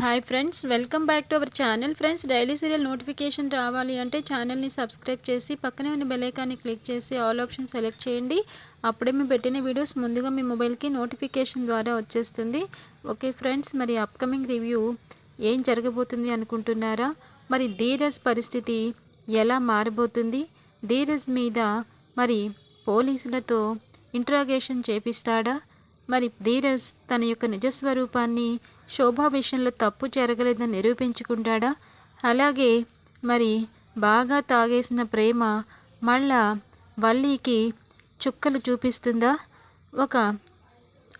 Hi friends welcome back to our channel friends daily serial notification రావాలి అంటే ఛానల్ని subscribe చేసి పక్కనే ఉన్న బెలైకాన్ని క్లిక్ చేసి ఆల్ ఆప్షన్ సెలెక్ట్ చేయండి. అప్పుడే మేము పెట్టిన వీడియోస్ ముందుగా మీ మొబైల్కి నోటిఫికేషన్ ద్వారా వచ్చేస్తుంది. ఓకే ఫ్రెండ్స్ మరి అప్కమింగ్ రివ్యూ ఏం జరగబోతుంది అనుకుంటున్నారా? మరి ధీరజ్ పరిస్థితి ఎలా మారబోతుంది? ధీరజ్ మీద మరి పోలీసులతో ఇంట్రాగేషన్ చేపిస్తాడా? మరి ధీరజ్ తన యొక్క నిజస్వరూపాన్ని శోభా విషయంలో తప్పు జరగలేదని నిరూపించుకుంటాడా? అలాగే మరి బాగా తాగేసిన ప్రేమ మళ్ళా వల్లీకి చుక్కలు చూపిస్తుందా? ఒక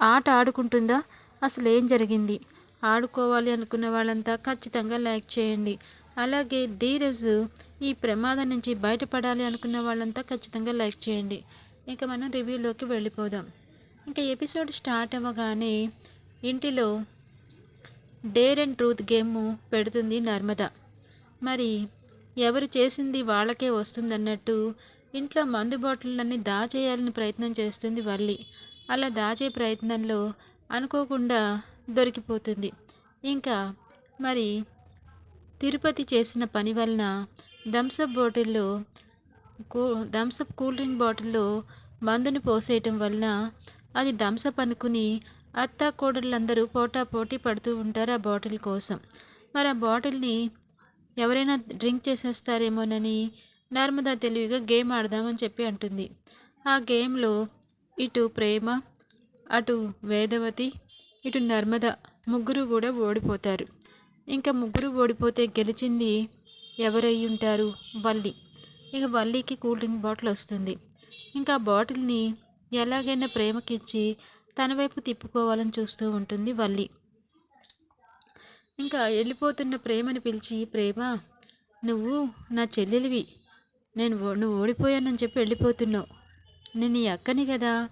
ఆట ఆడుకుంటుందా? అసలు ఏం జరిగింది? ఆడుకోవాలి అనుకున్న వాళ్ళంతా ఖచ్చితంగా లైక్ చేయండి. అలాగే ధీరజ్ ఈ ప్రమాదం నుంచి బయటపడాలి అనుకున్న వాళ్ళంతా ఖచ్చితంగా లైక్ చేయండి. ఇక మనం రివ్యూలోకి వెళ్ళిపోదాం. ఇంకా ఎపిసోడ్ స్టార్ట్ అవ్వగానే ఇంటిలో డేర్ అండ్ ట్రూత్ గేమ్ పెడుతుంది నర్మద. మరి ఎవరు చేసింది వాళ్ళకే వస్తుందన్నట్టు ఇంట్లో మందు బాటిళ్ళన్నీ దాచేయాలని ప్రయత్నం చేస్తుంది వల్లి. అలా దాచే ప్రయత్నంలో అనుకోకుండా దొరికిపోతుంది. ఇంకా మరి తిరుపతి చేసిన పని వలన థమ్సప్ బాటిల్లో కూ థమ్సప్ కూల్ డ్రింక్ బాటిల్లో మందుని పోసేయటం వలన అది థమ్సప్ అనుకుని అత్త కోడళ్ళందరూ పోటా పోటీ పడుతూ ఉంటారు ఆ బాటిల్ కోసం. మరి ఆ బాటిల్ని ఎవరైనా డ్రింక్ చేసేస్తారేమోనని నర్మదా తెలివిగా గేమ్ ఆడదామని చెప్పి అంటుంది. ఆ గేమ్లో ఇటు ప్రేమ అటు వేదవతి ఇటు నర్మద ముగ్గురు కూడా ఓడిపోతారు. ఇంకా ముగ్గురు ఓడిపోతే గెలిచింది ఎవరై ఉంటారు? వల్లి. ఇక వల్లికి కూల్ డ్రింక్ బాటిల్ వస్తుంది. ఇంకా ఆ బాటిల్ని ఎలాగైనా ప్రేమకిచ్చి తన వైపు తిప్పుకోవాలని చూస్తూ ఉంటుంది వల్లి. ఇంకా వెళ్ళిపోతున్న ప్రేమని పిలిచి ప్రేమ నువ్వు నా చెల్లెలివి. నేను నువ్వు ఓడిపోయానని చెప్పి వెళ్ళిపోతున్నావు. నేను నీ అక్కని కదా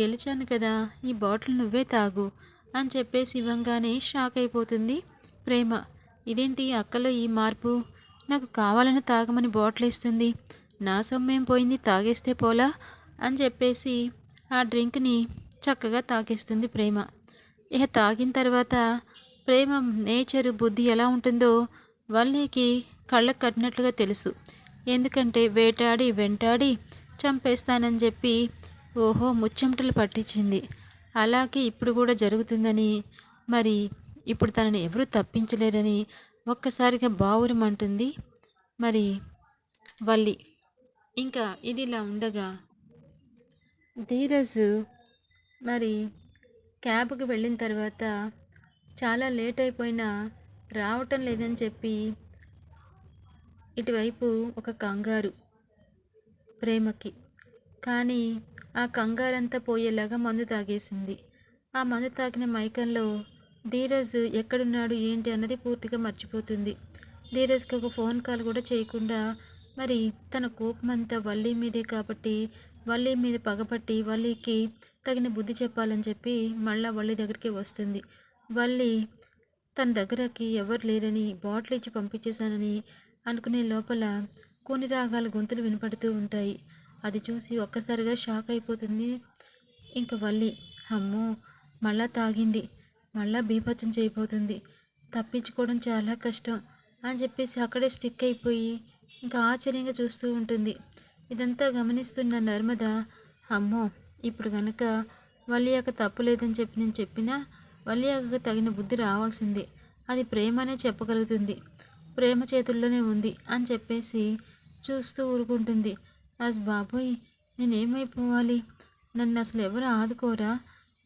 గెలిచాను కదా ఈ బాటిల్ నువ్వే తాగు అని చెప్పేసి ఇవ్వంగానే షాక్ అయిపోతుంది ప్రేమ. ఇదేంటి అక్కలో ఈ మార్పు? నాకు కావాలని తాగమని బాటిల్ ఇస్తుంది. నా సొమ్మేం పోయింది తాగేస్తే పోలా? అని చెప్పేసి ఆ డ్రింక్ని చక్కగా తాగేస్తుంది ప్రేమ. ఇక తాగిన తర్వాత ప్రేమ నేచర్ బుద్ధి ఎలా ఉంటుందో వల్లీకి కళ్ళకు కట్టినట్లుగా తెలుసు. ఎందుకంటే వేటాడి వెంటాడి చంపేస్తానని చెప్పి ఓహో ముచ్చెమటలు పట్టించింది. అలాగే ఇప్పుడు కూడా జరుగుతుందని మరి ఇప్పుడు తనని ఎవరూ తప్పించలేరని ఒక్కసారిగా బావురమంటుంది మరి వల్లి. ఇంకా ఇది ఇలా ఉండగా ధీరజ్ మరి క్యాబ్కి వెళ్ళిన తర్వాత చాలా లేట్ అయిపోయినా రావటం లేదని చెప్పి ఇటువైపు ఒక కంగారు ప్రేమకి. కానీ ఆ కంగారంతా పోయేలాగా మందు తాగేసింది. ఆ మందు తాగిన మైకంలో ధీరజ్ ఎక్కడున్నాడు ఏంటి అన్నది పూర్తిగా మర్చిపోతుంది. ధీరజ్కి ఒక ఫోన్ కాల్ కూడా చేయకుండా మరి తన కోపం అంతా వల్లి మీదే కాబట్టి వల్లి మీద పగపట్టి వల్లికి తగిన బుద్ధి చెప్పాలని చెప్పి మళ్ళా వల్లి దగ్గరికి వస్తుంది. వల్లి తన దగ్గరకి ఎవరు లేరని బాటిల్ ఇచ్చి పంపించేశానని అనుకునే లోపల కొన్ని రాగాల గొంతులు వినపడుతూ ఉంటాయి. అది చూసి ఒక్కసారిగా షాక్ అయిపోతుంది ఇంక వల్లి. అమ్మో మళ్ళా తాగింది. మళ్ళా బీభత్సం చేయబోతుంది. తప్పించుకోవడం చాలా కష్టం అని చెప్పేసి అక్కడే స్టిక్ అయిపోయి ఇంకా ఆశ్చర్యంగా చూస్తూ ఉంటుంది. ఇదంతా గమనిస్తున్న నర్మద అమ్మో ఇప్పుడు కనుక వల్లియాక తప్పు లేదని చెప్పి నేను చెప్పినా వల్లియాకకు తగిన బుద్ధి రావాల్సిందే. అది ప్రేమనే చెప్పగలుగుతుంది. ప్రేమ చేతుల్లోనే ఉంది అని చెప్పేసి చూస్తూ ఊరుకుంటుంది. అస్ బాబోయ్ నేనేమైపోవాలి? నన్ను అసలు ఎవరు ఆదుకోరా?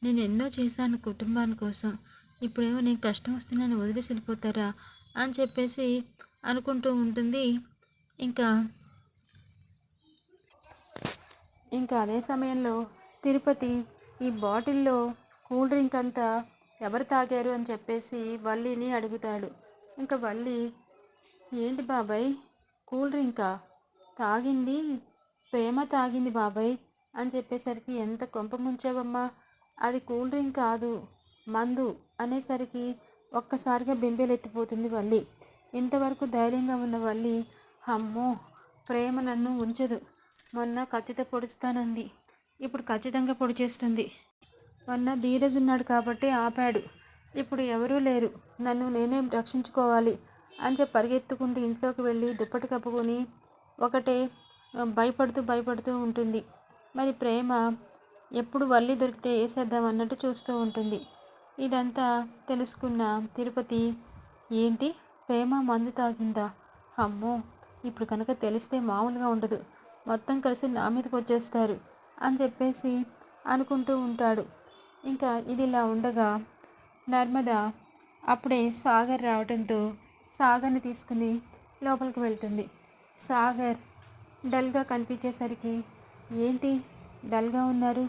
నేను ఎన్నో చేశాను కుటుంబాని కోసం. ఇప్పుడేమో నేను కష్టం వస్తే నన్ను వదిలేసి వెళ్ళిపోతారా? అని చెప్పేసి అనుకుంటూ ఉంటుంది. ఇంకా ఇంకా అదే సమయంలో తిరుపతి ఈ బాటిల్లో కూల్ డ్రింక్ అంతా ఎవరు తాగారు అని చెప్పేసి వల్లిని అడుగుతాడు. ఇంకా వల్లి ఏంటి బాబాయ్ కూల్ డ్రింకా? తాగింది ప్రేమ తాగింది బాబాయ్ అని చెప్పేసరికి ఎంత కొంప ముంచావమ్మా అది కూల్ డ్రింక్ కాదు మందు అనేసరికి ఒక్కసారిగా బెంబేలెత్తిపోతుంది వల్లి. ఇంతవరకు ధైర్యంగా ఉన్న వల్లి అమ్మో ప్రేమ నన్ను ఉంచదు మొన్న కత్తితో పొడుస్తానంది ఇప్పుడు ఖచ్చితంగా పొడి చేస్తుంది. మొన్న ధీరజ్ ఉన్నాడు కాబట్టి ఆపాడు. ఇప్పుడు ఎవరూ లేరు. నన్ను నేనే రక్షించుకోవాలి అని చెప్పి పరిగెత్తుకుంటూ ఇంట్లోకి వెళ్ళి దుప్పటి కప్పుకొని ఒకటే భయపడుతూ భయపడుతూ ఉంటుంది. మరి ప్రేమ ఎప్పుడు వల్లి దొరికితే వేసేద్దాం అన్నట్టు చూస్తూ ఉంటుంది. ఇదంతా తెలుసుకున్న తిరుపతి ఏంటి? ప్రేమ మందు తాగిందా? అమ్మో! ఇప్పుడు కనుక తెలిస్తే మామూలుగా ఉండదు. మొత్తం కలిసి నా మీదకి వచ్చేస్తారు. అని చెప్పేసి అనుకుంటూ ఉంటాడు. ఇంకా ఇది ఇలా ఉండగా నర్మద అప్పుడే సాగర్ రావడంతో సాగర్ని తీసుకుని లోపలికి వెళ్తుంది. సాగర్ డల్గా కనిపించేసరికి ఏంటి? డల్గా ఉన్నారు?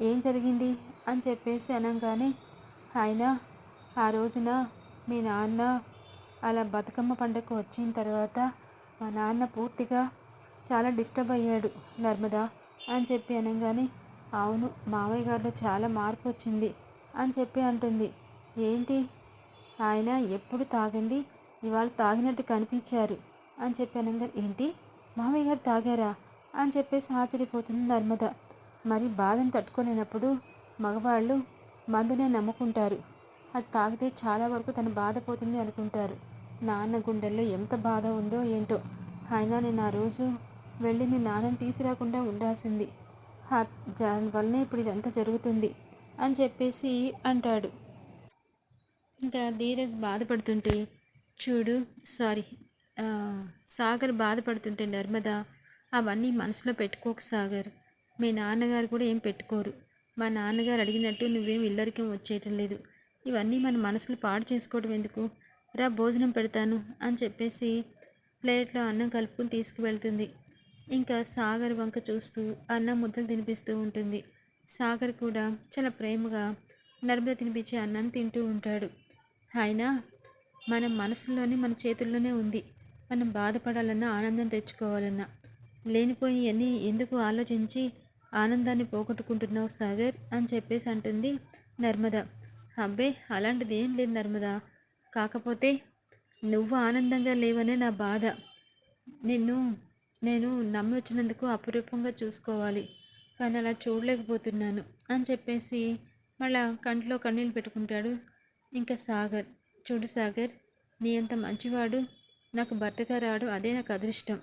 ఏం జరిగింది? అని చెప్పేసి అనగానే ఆయన ఆ రోజున మీ నాన్న అలా బతుకమ్మ పండుగకు వచ్చిన తర్వాత మా నాన్న పూర్తిగా చాలా డిస్టర్బ్ అయ్యాడు నర్మదా. అని చెప్పి అనగానే అవును మామయ్య గారిలో చాలా మార్పు వచ్చింది అని చెప్పి అంటుంది. ఏంటి? ఆయన ఎప్పుడు తాగండి ఇవాళ తాగినట్టు కనిపించారు అని చెప్పి అనగా ఏంటి? మామయ్య గారు తాగారా? అని చెప్పేసి ఆశ్చర్యపోతుంది నర్మద. మరి బాధను తట్టుకోలేనప్పుడు మగవాళ్ళు మందునే నమ్ముకుంటారు. అది తాగితే చాలా వరకు తన బాధపోతుంది అనుకుంటారు. నాన్న గుండెల్లో ఎంత బాధ ఉందో ఏంటో. అయినా నేను ఆ రోజు వెళ్ళి మీ నాన్నని తీసుకురాకుండా ఉండాల్సింది. దాని వల్లనే ఇప్పుడు ఇదంతా జరుగుతుంది అని చెప్పేసి అంటాడు. ఇంకా ధీరజ్ బాధపడుతుంటే చూడు సారీ సాగర్ బాధపడుతుంటే నర్మద అవన్నీ మనసులో పెట్టుకోక సాగర్. మీ నాన్నగారు కూడా ఏం పెట్టుకోరు. మా నాన్నగారు అడిగినట్టు నువ్వేం ఇల్లరికం వచ్చేయటం లేదు. ఇవన్నీ మన మనసులు పాడు చేసుకోవడం ఎందుకు? రా భోజనం పెడతాను అని చెప్పేసి ప్లేట్లో అన్నం కలుపుకుని తీసుకువెళ్తుంది. ఇంకా సాగర్ వంక చూస్తూ అన్నం ముద్దలు తినిపిస్తూ ఉంటుంది. సాగర్ కూడా చాలా ప్రేమగా నర్మద తినిపించే అన్నాన్ని తింటూ ఉంటాడు. అయినా మన మనసులోనే మన చేతుల్లోనే ఉంది. మనం బాధపడాలన్నా ఆనందం తెచ్చుకోవాలన్నా. లేనిపోయి అన్నీ ఎందుకు ఆలోచించి ఆనందాన్ని పోగొట్టుకుంటున్నావు సాగర్ అని చెప్పేసి అంటుంది నర్మద. అబ్బే అలాంటిది ఏం లేదు నర్మద. కాకపోతే నువ్వు ఆనందంగా లేవనే నా బాధ. నిన్ను నేను నమ్మి వచ్చినందుకు అపురూపంగా చూసుకోవాలి. కానీ అలా చూడలేకపోతున్నాను అని చెప్పేసి మళ్ళా కంట్లో కన్నీళ్ళు పెట్టుకుంటాడు. ఇంకా సాగర్ చూడు సాగర్ నీ అంత మంచివాడు నాకు భర్తగా రాడు అదే నాకు అదృష్టం.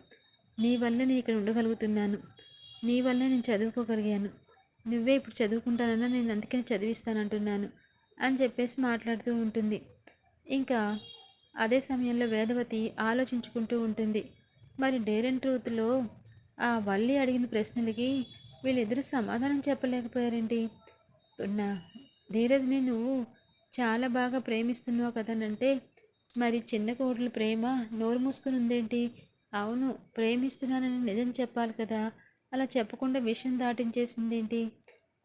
నీ వల్ల నేను ఇక్కడ ఉండగలుగుతున్నాను. నీ వల్ల నేను చదువుకోగలిగాను. నువ్వే ఇప్పుడు చదువుకుంటానన్నా నేను అందుకని చదివిస్తానంటున్నాను అని చెప్పేసి మాట్లాడుతూ ఉంటుంది. ఇంకా అదే సమయంలో వేదవతి ఆలోచించుకుంటూ ఉంటుంది. మరి డేర్ అండ్ ట్రూత్లో ఆ వల్లి అడిగిన ప్రశ్నలకి వీళ్ళిద్దరూ సమాధానం చెప్పలేకపోయారేంటి? నా ధీరజ్ని నువ్వు చాలా బాగా ప్రేమిస్తున్నావు కదనంటే మరి చిన్న కోడలు ప్రేమ నోరు మూసుకుని ఉందేంటి? అవును ప్రేమిస్తున్నానని నిజం చెప్పాలి కదా. అలా చెప్పకుండా విషయం దాటించేసిందేంటి?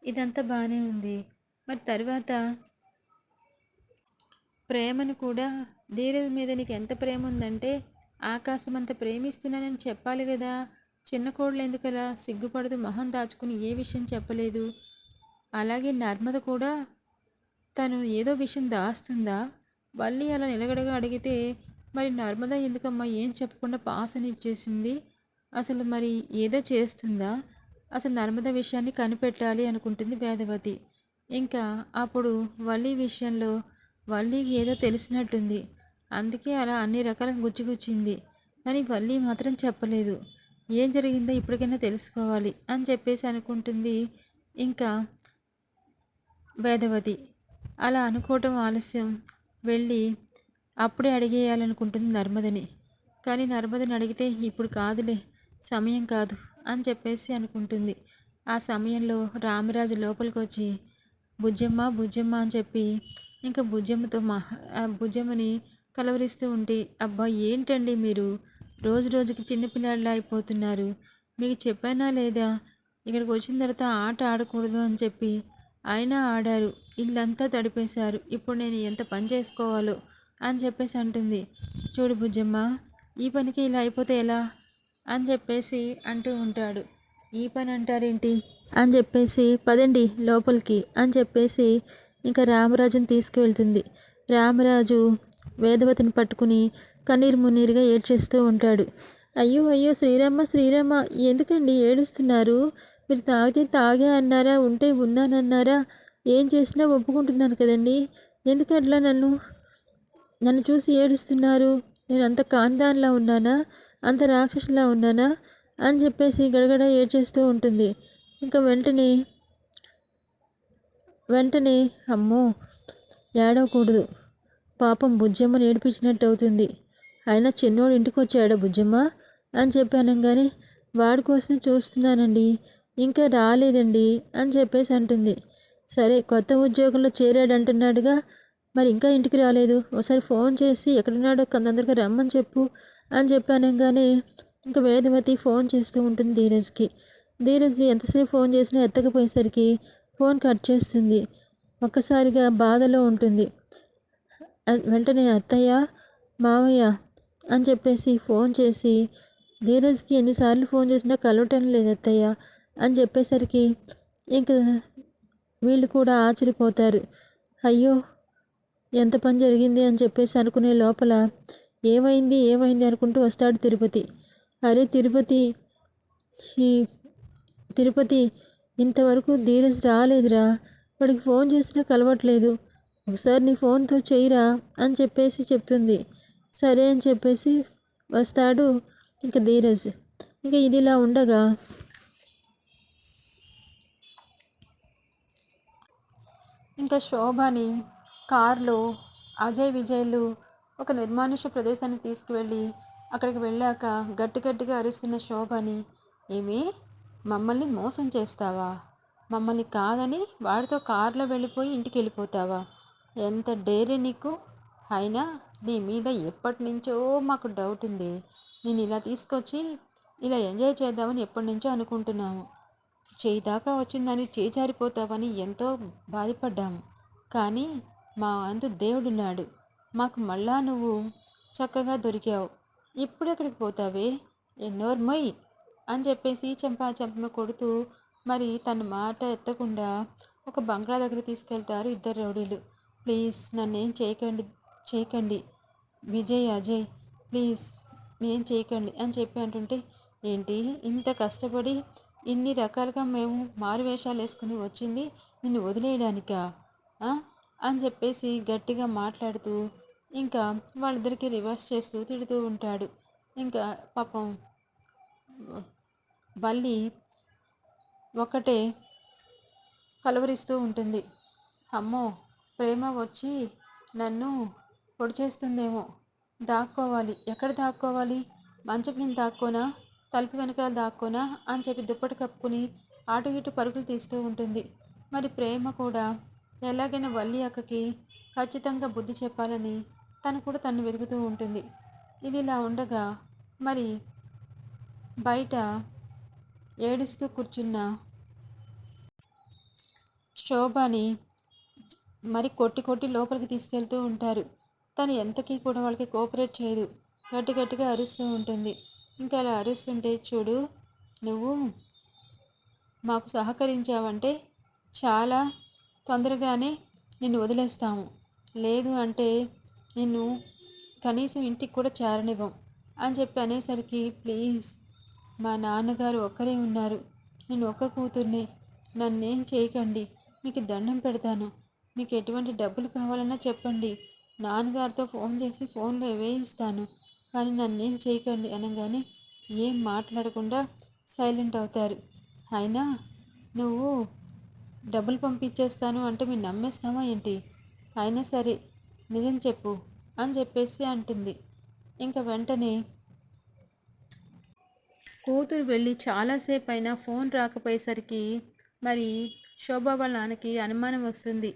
ఇదంతా బాగానే ఉంది. మరి తర్వాత ప్రేమను కూడా ధీరజ్ మీద నీకు ఎంత ప్రేమ ఉందంటే ఆకాశం అంత ప్రేమిస్తున్నానని చెప్పాలి కదా చిన్న కోడలు ఎందుకలా సిగ్గుపడుతూ మొహం దాచుకుని ఏ విషయం చెప్పలేదు? అలాగే నర్మద కూడా తను ఏదో విషయం దాస్తుందా? వల్లి అలా నిలగడగా అడిగితే మరి నర్మద ఎందుకమ్మా ఏం చెప్పకుండా పాస్ అని ఇచ్చేసింది? అసలు మరి ఏదో చేస్తుందా? అసలు నర్మద విషయాన్ని కనిపెట్టాలి అనుకుంటుంది వేదవతి. ఇంకా అప్పుడు వల్లి విషయంలో వల్లికి ఏదో తెలిసినట్టుంది అందుకే అలా అన్ని రకాల గుచ్చిగుచ్చింది కానీ పల్లి మాత్రం చెప్పలేదు. ఏం జరిగిందో ఇప్పటికైనా తెలుసుకోవాలి అని చెప్పేసి అనుకుంటుంది ఇంకా వేదవతి. అలా అనుకోవటం ఆలస్యం. వెళ్ళి అప్పుడే అడిగేయాలనుకుంటుంది నర్మదని. కానీ నర్మదని అడిగితే ఇప్పుడు కాదులే సమయం కాదు అని చెప్పేసి అనుకుంటుంది. ఆ సమయంలో రామరాజు లోపలికి వచ్చి బుజ్జమ్మ బుజ్జమ్మ అని చెప్పి ఇంకా బుజ్జమ్మతో మా ఆ బుజ్జమ్మని కలవరిస్తూ ఉంటే అబ్బా ఏంటండి మీరు? రోజు రోజుకి చిన్నపిల్లాడిలా అయిపోతున్నారు. మీకు చెప్పానా లేదా? ఇక్కడికి వచ్చిన తర్వాత ఆట ఆడకూడదు అని చెప్పి అయినా ఆడారు. ఇల్లంతా తడిపేశారు. ఇప్పుడు నేను ఎంత పని చేసుకోవాలో అని చెప్పేసి అంటుంది. చూడు బుజ్జమ్మ ఈ పనికి ఇలా అయిపోతే ఎలా? అని చెప్పేసి అంటూ ఉంటాడు. ఈ పని అంటారేంటి? అని చెప్పేసి పదండి లోపలికి అని చెప్పేసి ఇంకా రామరాజుని తీసుకువెళ్తుంది రామరాజు వేదవతిని పట్టుకుని కన్నీరు మున్నీరుగా ఏడ్చేస్తూ ఉంటాడు. అయ్యో అయ్యో శ్రీరామ శ్రీరామ ఎందుకండి ఏడుస్తున్నారు? మీరు తాగితే తాగే అన్నారా ఉంటే ఉన్నానన్నారా? ఏం చేసినా ఒప్పుకుంటున్నాను కదండి. ఎందుకు అట్లా నన్ను నన్ను చూసి ఏడుస్తున్నారు? నేను అంత కాందాన్లా ఉన్నానా? అంత రాక్షసులా ఉన్నానా? అని చెప్పేసి గడగడ ఏడ్చేస్తూ ఉంటుంది. ఇంకా వెంటనే వెంటనే అమ్మో ఏడవకూడదు. పాపం బుజ్జమ్మ నేర్పించినట్టు అవుతుంది. అయినా చిన్నోడు ఇంటికి వచ్చాడా బుజ్జమ్మ? అని చెప్పి అనగానే వాడి కోసమే చూస్తున్నానండి. ఇంకా రాలేదండి అని చెప్పేసి అంటుంది. సరే కొత్త ఉద్యోగంలో చేరాడంటున్నాడుగా. మరి ఇంకా ఇంటికి రాలేదు. ఒకసారి ఫోన్ చేసి ఎక్కడున్నాడో తొందరగా రమ్మని చెప్పు అని చెప్పి అనగానే ఇంకా వేదవతి ఫోన్ చేస్తూ ఉంటుంది ధీరజ్కి. ధీరజ్ ఎంతసేపు ఫోన్ చేసినా ఎత్తకపోయేసరికి ఫోన్ కట్ చేస్తుంది. ఒక్కసారిగా బాధలో ఉంటుంది. వెంటనే అత్తయ్య మావయ్య అని చెప్పేసి ఫోన్ చేసి ధీరజ్కి ఎన్నిసార్లు ఫోన్ చేసినా కలవటం లేదు అత్తయ్య అని చెప్పేసరికి ఇంకా వీళ్ళు కూడా ఆశ్చర్యపోతారు. అయ్యో ఎంత పని జరిగింది అని చెప్పేసి అనుకునే లోపల ఏమైంది ఏమైంది అనుకుంటూ వస్తాడు తిరుపతి. అరే తిరుపతి ఈ తిరుపతి ఇంతవరకు ధీరజ్ రాలేదురా వాడికి ఫోన్ చేసినా కలవట్లేదు ఒకసారి నీ ఫోన్తో చేయరా అని చెప్పేసి చెప్తుంది. సరే అని చెప్పేసి వస్తాడు ఇంకా ధీరజ్. ఇంకా ఇదిలా ఉండగా ఇంకా శోభని కార్లో అజయ్ విజయ్లు ఒక నిర్మానుష్య ప్రదేశానికి తీసుకువెళ్ళి అక్కడికి వెళ్ళాక గట్టి గట్టిగా అరుస్తున్న శోభని ఏమి మమ్మల్ని మోసం చేస్తావా? మమ్మల్ని కాదని వాడితో కారులో వెళ్ళిపోయి ఇంటికి వెళ్ళిపోతావా? ఎంత డైరీ నీకు? అయినా నీ మీద ఎప్పటి నుంచో మాకు డౌట్ ఉంది. నేను ఇలా తీసుకొచ్చి ఇలా ఎంజాయ్ చేద్దామని ఎప్పటి నుంచో అనుకుంటున్నాము. చేయి దాకా వచ్చిందని చేజారిపోతావని ఎంతో బాధపడ్డాము కానీ మా అందు దేవుడున్నాడు. మాకు మళ్ళా నువ్వు చక్కగా దొరికావు. ఇప్పుడు ఎక్కడికి పోతావే? ఎన్నోర్మొయ్! అని చెప్పేసి చెంపా చెంప కొడుతూ మరి తన మాట ఎత్తకుండా ఒక బంగ్లా దగ్గర తీసుకెళ్తారు ఇద్దరు రౌడీలు. ప్లీజ్ నన్నేం చేయకండి చేయకండి. విజయ్ అజయ్ ప్లీజ్ ఏం చేయకండి అని చెప్పి అంటుంటే ఏంటి ఇంత కష్టపడి ఇన్ని రకాలుగా మేము మారు వేషాలు వేసుకుని వచ్చింది నిన్ను వదిలేయడానికా? అని చెప్పేసి గట్టిగా మాట్లాడుతూ ఇంకా వాళ్ళిద్దరికి రివర్స్ చేస్తూ తిడుతూ ఉంటాడు. ఇంకా పాపం బల్లి ఒకటే కలవరిస్తూ ఉంటుంది. అమ్మో! ప్రేమ వచ్చి నన్ను పొడి చేస్తుందేమో. దాక్కోవాలి. ఎక్కడ దాక్కోవాలి? మంచం కింద దాక్కోనా? తలుపు వెనకాల దాక్కోనా? అని చెప్పి దుప్పటి కప్పుకుని అటు ఇటు పరుగులు తీస్తూ ఉంటుంది. మరి ప్రేమ కూడా ఎలాగైనా వల్లి అక్కకి ఖచ్చితంగా బుద్ధి చెప్పాలని తను కూడా తను వెతుకుతూ ఉంటుంది. ఇది ఇలా ఉండగా మరి బయట ఏడుస్తూ కూర్చున్న శోభని మరి కొట్టి కొట్టి లోపలికి తీసుకెళ్తూ ఉంటారు. తను ఎంతకీ కూడా వాళ్ళకి కోఆపరేట్ చేయదు. గట్టి గట్టిగా అరుస్తూ ఉంటుంది. ఇంకా అలా అరుస్తుంటే చూడు నువ్వు మాకు సహకరించావంటే చాలా తొందరగానే నిన్ను వదిలేస్తాము. లేదు అంటే నిన్ను కనీసం ఇంటికి కూడా చేరనివ్వం అని చెప్పి అనేసరికి ప్లీజ్ మా నాన్నగారు ఒక్కరే ఉన్నారు. నేను ఒక్క కూతుర్నే నన్నేం చేయకండి. మీకు దండం పెడతాను. మీకు ఎటువంటి డబ్బులు కావాలన్నా చెప్పండి. నాన్నగారితో ఫోన్ చేసి ఫోన్లో వేయిస్తాను. కానీ నన్నేం చేయకండి అనగానే ఏం మాట్లాడకుండా సైలెంట్ అవుతారు. అయినా నువ్వు డబ్బులు పంపించేస్తాను అంటే మీరు నమ్మేస్తామా ఏంటి? అయినా సరే నిజం చెప్పు అని చెప్పేసి అంటుంది. ఇంకా వెంటనే కూతురు వెళ్ళి చాలాసేపు అయినా ఫోన్ రాకపోయేసరికి మరి శోభ వాళ్ళ నాన్నకి అనుమానం వస్తుంది.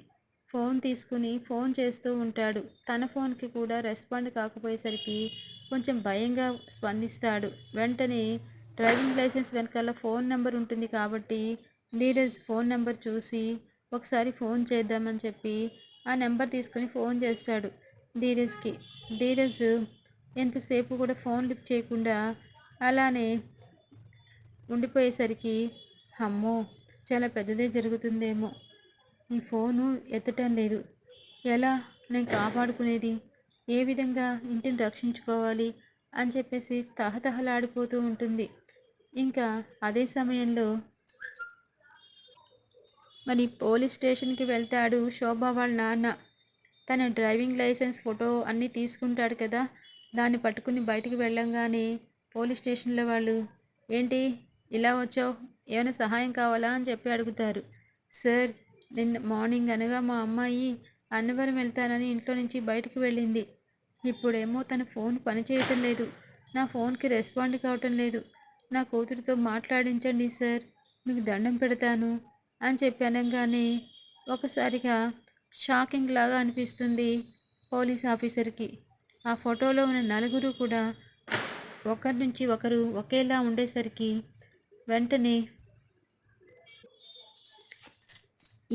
ఫోన్ తీసుకుని ఫోన్ చేస్తూ ఉంటాడు. తన ఫోన్కి కూడా రెస్పాండ్ కాకపోయేసరికి కొంచెం భయంగా స్పందిస్తాడు. వెంటనే డ్రైవింగ్ లైసెన్స్ వెనకాల ఫోన్ నెంబర్ ఉంటుంది కాబట్టి ధీరజ్ ఫోన్ నెంబర్ చూసి ఒకసారి ఫోన్ చేద్దామని చెప్పి ఆ నెంబర్ తీసుకుని ఫోన్ చేస్తాడు ధీరజ్కి ధీరజ్ ఎంతసేపు కూడా ఫోన్ లిఫ్ట్ చేయకుండా అలానే ఉండిపోయేసరికి అమ్మో చాలా పెద్దదే జరుగుతుందేమో. ఈ ఫోను ఎత్తటం లేదు. ఎలా? నేను కాపాడుకునేది? ఏ విధంగా ఇంటిని రక్షించుకోవాలి? అని చెప్పేసి తహతహలాడిపోతూ ఉంటుంది. ఇంకా అదే సమయంలో మరి పోలీస్ స్టేషన్కి వెళ్తాడు శోభ వాళ్ళ నాన్న. తన డ్రైవింగ్ లైసెన్స్ ఫోటో అన్నీ తీసుకుంటాడు కదా? దాన్ని పట్టుకుని బయటికి వెళ్ళంగానే పోలీస్ స్టేషన్లో వాళ్ళు ఏంటి? ఇలా వచ్చావు? ఏమైనా సహాయం కావాలా? అని చెప్పి అడుగుతారు. సార్ నిన్న మార్నింగ్ అనగా మా అమ్మాయి అన్నవరం వెళ్తానని ఇంట్లో నుంచి బయటికి వెళ్ళింది. ఇప్పుడేమో తన ఫోన్ పనిచేయటం లేదు. నా ఫోన్కి రెస్పాండ్ కావటం లేదు. నా కూతురితో మాట్లాడించండి సార్ మీకు దండం పెడతాను అని చెప్పి అనగానే ఒకసారిగా షాకింగ్ లాగా అనిపిస్తుంది పోలీస్ ఆఫీసర్కి. ఆ ఫోటోలో ఉన్న నలుగురు కూడా ఒకరి నుంచి ఒకరు ఒకేలా ఉండేసరికి వెంటనే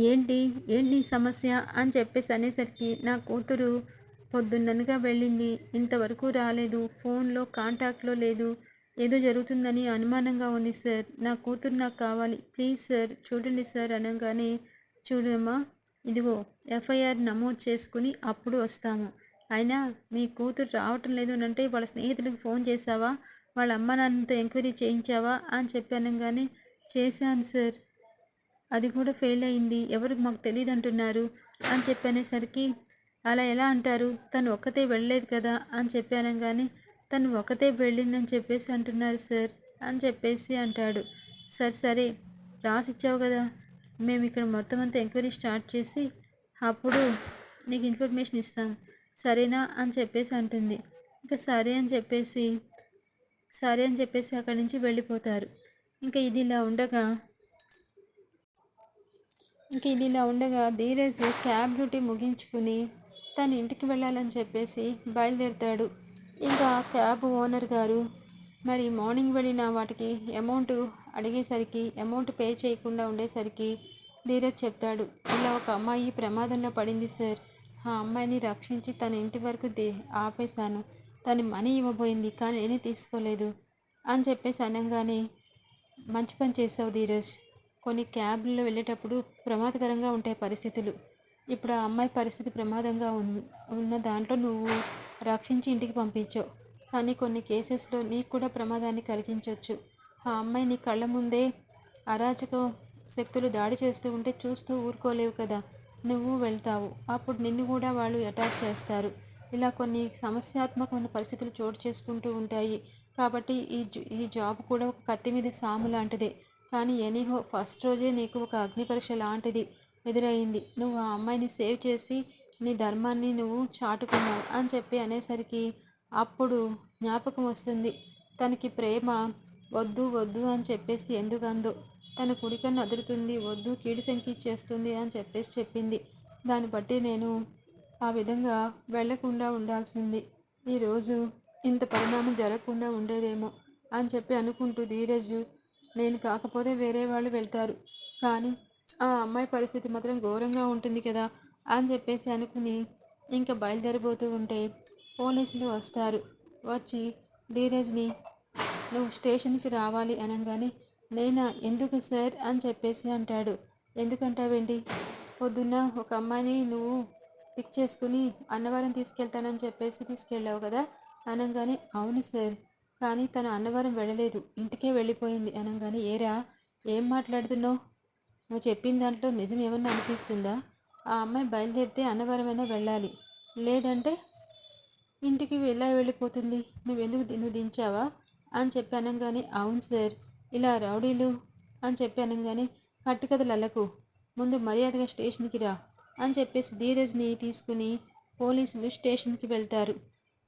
ఏంటి? ఏంటి సమస్య? అని చెప్పేసి అనేసరికి నా కూతురు పొద్దున్ననగా వెళ్ళింది. ఇంతవరకు రాలేదు. ఫోన్లో కాంటాక్ట్లో లేదు. ఏదో జరుగుతుందని అనుమానంగా ఉంది సార్. నా కూతురు నాకు కావాలి. ప్లీజ్ సార్ చూడండి సార్ అనగానే చూడమ్మా ఇదిగో ఎఫ్ఐఆర్ నమోదు చేసుకుని అప్పుడు వస్తాము. అయినా మీ కూతురు రావటం లేదు అని అంటే వాళ్ళ స్నేహితులకు ఫోన్ చేసావా వాళ్ళ అమ్మ నాన్నతో ఎంక్వైరీ చేయించావా? అని చెప్పి అనగానే చేశాను సార్. అది కూడా ఫెయిల్ అయింది. ఎవరు మాకు తెలియదు అంటున్నారు. అని చెప్పి అనేసరికి అలా ఎలా అంటారు? తను ఒక్కతే వెళ్ళలేదు కదా? అని చెప్పాను కానీ తను ఒకతే వెళ్ళిందని చెప్పేసి అంటున్నారు సార్. అని చెప్పేసి అంటాడు. సరే సరే రాసిచ్చావు కదా. మేము ఇక్కడ మొత్తం అంతా ఎంక్వైరీ స్టార్ట్ చేసి అప్పుడు నీకు ఇన్ఫర్మేషన్ ఇస్తాం. సరేనా? అని చెప్పేసి అంటుంది. ఇంకా సరే అని చెప్పేసి సరే అని చెప్పేసి అక్కడి నుంచి వెళ్ళిపోతారు. ఇంకా ఇది ఇలా ఉండగా ఇంక ఇది ఇలా ఉండగా ధీరజ్ క్యాబ్ డ్యూటీ ముగించుకుని తన ఇంటికి వెళ్ళాలని చెప్పేసి బయలుదేరుతాడు. ఇంకా క్యాబ్ ఓనర్ గారు మరి మార్నింగ్ వెళ్ళిన వాటికి అమౌంట్? అడిగేసరికి అమౌంట్ పే చేయకుండా ఉండేసరికి ధీరజ్ చెప్తాడు. ఇలా ఒక అమ్మాయి ప్రమాదంలో పడింది సార్. ఆ అమ్మాయిని రక్షించి తన ఇంటి వరకు దే ఆపేశాను. తను మనీ ఇవ్వబోయింది కానీ నేనే తీసుకోలేదు అని చెప్పేసి అనగానే మంచి పని చేసావు ధీరజ్. కొన్ని క్యాబ్లలో వెళ్ళేటప్పుడు ప్రమాదకరంగా ఉంటాయి పరిస్థితులు. ఇప్పుడు ఆ అమ్మాయి పరిస్థితి ప్రమాదంగా ఉన్- ఉన్న దాంట్లో నువ్వు రక్షించి ఇంటికి పంపించావు కానీ కొన్ని కేసెస్లో నీకు కూడా ప్రమాదాన్ని కలిగించవచ్చు ఆ అమ్మాయి నీ కళ్ళ ముందే అరాచక శక్తులు దాడి చేస్తూ ఉంటే చూస్తూ ఊరుకోలేవు కదా. నువ్వు వెళ్తావు. అప్పుడు నిన్ను కూడా వాళ్ళు అటాక్ చేస్తారు. ఇలా కొన్ని సమస్యాత్మకమైన పరిస్థితులు చోటు చేసుకుంటూ ఉంటాయి. కాబట్టి ఈ జా ఈ జాబ్ కూడా ఒక కత్తి మీద సాము లాంటిదే. కానీ ఎనీహో ఫస్ట్ రోజే నీకు ఒక అగ్ని పరీక్ష లాంటిది ఎదురయ్యింది నువ్వు ఆ అమ్మాయిని సేవ్ చేసి నీ ధర్మాన్ని నువ్వు చాటుకున్నావు అని చెప్పి అనేసరికి అప్పుడు జ్ఞాపకం వస్తుంది. తనకి ప్రేమ వద్దు వద్దు అని చెప్పేసి ఎందుకందో. తన కుడికన్ను అదురుతుంది వద్దు కీడి చేస్తుంది అని చెప్పేసి చెప్పింది. దాన్ని బట్టి నేను ఆ విధంగా వెళ్ళకుండా ఉండాల్సింది. ఈరోజు ఇంత పరిణామం జరగకుండా ఉండేదేమో అని చెప్పి అనుకుంటూ ధీరజు నేను కాకపోతే వేరే వాళ్ళు వెళ్తారు. కానీ ఆ అమ్మాయి పరిస్థితి మాత్రం ఘోరంగా ఉంటుంది కదా అని చెప్పేసి అనుకుని ఇంకా బయలుదేరిపోతూ ఉంటే పోలీసులు వస్తారు. వచ్చి ధీరజ్ని నువ్వు స్టేషన్కి రావాలి అనగానే నేనా? ఎందుకు సార్? అని చెప్పేసి అంటాడు. ఎందుకంటావేంటి? పొద్దున్న ఒక అమ్మాయిని నువ్వు పిక్ చేసుకుని అన్నవరం తీసుకెళ్తానని చెప్పేసి తీసుకెళ్ళావు కదా అనగానే అవును సార్. కానీ తను అన్నవరం వెళ్ళలేదు. ఇంటికే వెళ్ళిపోయింది అనగానే ఏరా ఏం మాట్లాడుతున్నావు? నువ్వు చెప్పిన దాంట్లో నిజం ఏమన్నా అనిపిస్తుందా? ఆ అమ్మాయి బయలుదేరితే అన్నవరమైనా వెళ్ళాలి. లేదంటే ఇంటికి ఎలా వెళ్ళిపోతుంది? నువ్వెందుకు ది- నువ్వు దించావా? అని చెప్పి అనగానే అవును సార్ ఇలా రౌడీలు అని చెప్పి అనగానే కట్టుకథలు ముందు మర్యాదగా స్టేషన్కి రా అని చెప్పేసి ధీరజ్ని తీసుకుని పోలీసులు స్టేషన్కి వెళ్తారు.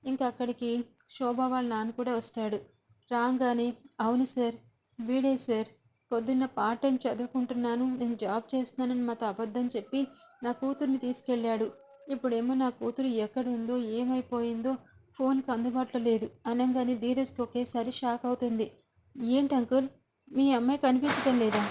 ఇంకా అక్కడికి శోభ వాళ్ళ నాన్న కూడా వస్తాడు. రాగానే అవును సార్ వీడే సార్ పొద్దున్న పార్ట్ టైం చదువుకుంటున్నాను నేను జాబ్ చేస్తున్నానని మాతో అబద్ధం చెప్పి నా కూతుర్ని తీసుకెళ్ళాడు. ఇప్పుడేమో నా కూతురు ఎక్కడుందో ఏమైపోయిందో ఫోన్కి అందుబాటులో లేదు. అనగానే ధీరజ్కి ఒకేసారి షాక్ అవుతుంది. ఏంటి అంకుల్ మీ అమ్మాయి కనిపించటం లేదా?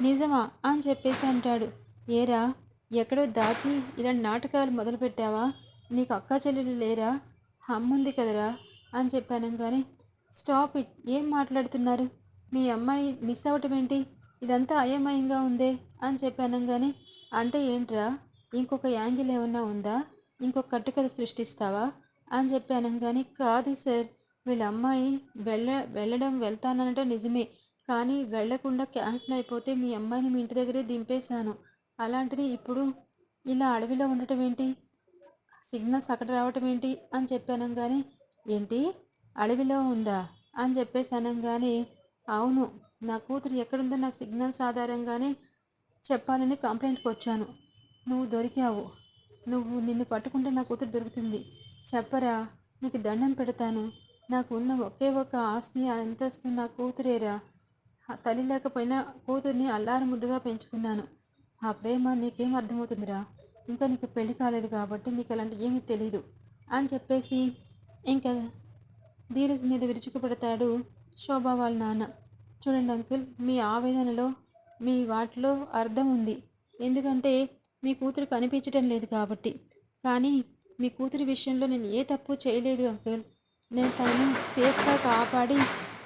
నిజమా అని చెప్పేసి అంటాడు. ఏరా ఎక్కడో దాచి ఇలాంటి నాటకాలు మొదలుపెట్టావా? నీకు అక్కా చెల్లెలు లేరా? హమ్ముంది కదరా? అని చెప్పాను కానీ స్టాప్ ఇట్. ఏం మాట్లాడుతున్నారు? మీ అమ్మాయి మిస్ అవ్వటం ఏంటి? ఇదంతా అయోమయంగా ఉందే? అని చెప్పాను కానీ అంటే ఏంట్రా? ఇంకొక యాంగిల్ ఏమన్నా ఉందా? ఇంకొక కట్టుకథ సృష్టిస్తావా? అని చెప్పాను కానీ కాదు సార్. వీళ్ళ అమ్మాయి వెళ్ళ వెళ్ళడం వెళ్తానంటే నిజమే. కానీ వెళ్ళకుండా క్యాన్సిల్ అయిపోతే మీ అమ్మాయిని మీ ఇంటి దగ్గరే దింపేశాను. అలాంటిది ఇప్పుడు ఇలా అడవిలో ఉండటం ఏంటి? సిగ్నల్స్ అక్కడ రావటం ఏంటి? అని చెప్పాను కానీ ఏంటి? అడవిలో ఉందా? అని చెప్పేసి అనగానే అవును నా కూతురు ఎక్కడుందో నాకు సిగ్నల్స్ ఆధారంగానే చెప్పాలని కంప్లైంట్కి వచ్చాను. నువ్వు దొరికావు. నువ్వు నిన్ను పట్టుకుంటే నా కూతురు దొరుకుతుంది. చెప్పరా? నీకు దండం పెడతాను. నాకు ఉన్న ఒకే ఒక ఆస్తి అంతస్తు నా కూతురేరా? తల్లి లేకపోయినా కూతుర్ని అల్లారు ముద్దుగా పెంచుకున్నాను. ఆ ప్రేమ నీకేం అర్థమవుతుందిరా? ఇంకా నీకు పెళ్ళి కాలేదు కాబట్టి నీకు అలాంటి ఏమీ తెలీదు. అని చెప్పేసి ఇంకా ధీరజ్ మీద విరుచుకుపడతాడు శోభా వాళ్ళ నాన్న. చూడండి అంకుల్ మీ ఆవేదనలో మీ వాటిలో అర్థం ఉంది. ఎందుకంటే మీ కూతురు కనిపించడం లేదు కాబట్టి. కానీ మీ కూతురి విషయంలో నేను ఏ తప్పు చేయలేదు అంకుల్. నేను తనని సేఫ్గా కాపాడి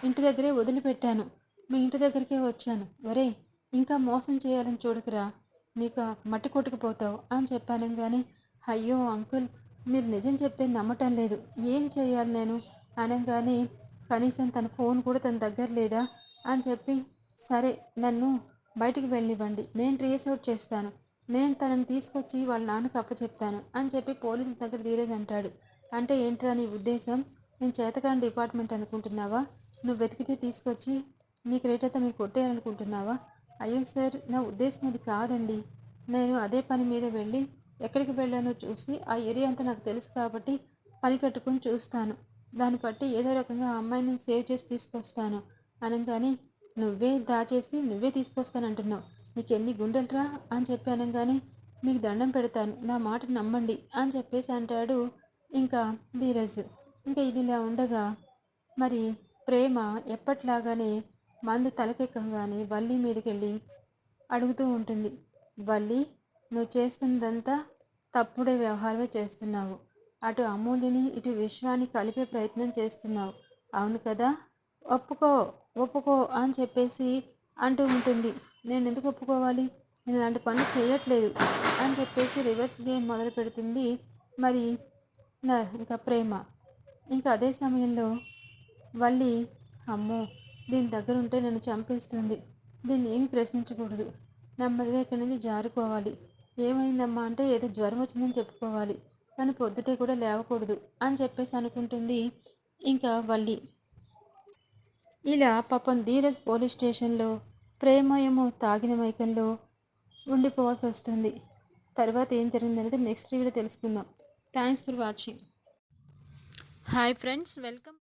ఇంటి దగ్గరే వదిలిపెట్టాను. మీ ఇంటి దగ్గరికే వచ్చాను. ఒరే ఇంకా మోసం చేయాలని చూడకురా. నీకు మట్టి కొట్టుకుపోతావు అని చెప్పాను కానీ అయ్యో అంకుల్ మీరు నిజం చెప్తే నమ్మటం లేదు. ఏం చేయాలి నేను? అనగానే కనీసం తన ఫోన్ కూడా తన దగ్గర లేదా? అని చెప్పి సరే నన్ను బయటికి వెళ్ళివ్వండి నేను ట్రేస్ అవుట్ చేస్తాను. నేను తనని తీసుకొచ్చి వాళ్ళ నాన్నకు అప్పచెప్తాను అని చెప్పి పోలీసుల దగ్గర ధీరజ్ అంటాడు. అంటే ఏంట్రా నీ ఉద్దేశం? నేను చేతకాని డిపార్ట్మెంట్ అనుకుంటున్నావా? నువ్వు వెతికితే తీసుకొచ్చి నీకు రేట్ అయితే మీకు కొట్టేయాలనుకుంటున్నావా? అయ్యో సార్ నా ఉద్దేశం అది కాదండి. నేను అదే పని మీద వెళ్ళి ఎక్కడికి వెళ్ళానో చూసి ఆ ఏరియా అంతా నాకు తెలుసు కాబట్టి పని కట్టుకొని చూస్తాను. దాన్ని బట్టి ఏదో రకంగా ఆ అమ్మాయిని సేవ్ చేసి తీసుకొస్తాను. అనగానే నువ్వే దాచేసి నువ్వే తీసుకొస్తానంటున్నావు. నీకు ఎన్ని గుండెలరా? అని చెప్పి అనగానే మీకు దండం పెడతాను. నా మాట నమ్మండి అని చెప్పేసి అంటాడు ఇంకా ధీరజ్. ఇంకా ఇది ఇలా ఉండగా మరి ప్రేమ ఎప్పట్లాగానే మందు తలకెక్కగానే వల్లి మీదకి వెళ్ళి అడుగుతూ ఉంటుంది. వల్లి నువ్వు చేస్తున్నదంతా తప్పుడే వ్యవహారమే చేస్తున్నావు. అటు అమూల్యని ఇటు విశ్వాన్ని కలిపే ప్రయత్నం చేస్తున్నావు. అవును కదా? ఒప్పుకో ఒప్పుకో అని చెప్పేసి అంటూ ఉంటుంది. నేను ఎందుకు ఒప్పుకోవాలి? నేను ఇలాంటి పనులు చేయట్లేదు అని చెప్పేసి రివర్స్ గేమ్ మొదలు పెడుతుంది మరి నా ఇంకా ప్రేమ. ఇంకా అదే సమయంలో వల్లి అమ్మో దీని దగ్గర ఉంటే నన్ను చంపేస్తుంది. దీన్ని ఏమి ప్రశ్నించకూడదు. నెమ్మదిగా ఇక్కడి నుంచి జారుకోవాలి. ఏమైందమ్మా? అంటే ఏదో జ్వరం వచ్చిందని చెప్పుకోవాలి. కానీ పొద్దుటే కూడా లేవకూడదు అని చెప్పేసి అనుకుంటుంది. ఇంకా వల్లి ఇలా పాపం ధీరజ్ పోలీస్ స్టేషన్లో ప్రేమ ఏమో తాగిన మైకంలో ఉండిపోవాల్సి వస్తుంది. తర్వాత ఏం జరిగిందనేది నెక్స్ట్ వీడియో తెలుసుకుందాం. Thanks for watching hi friends welcome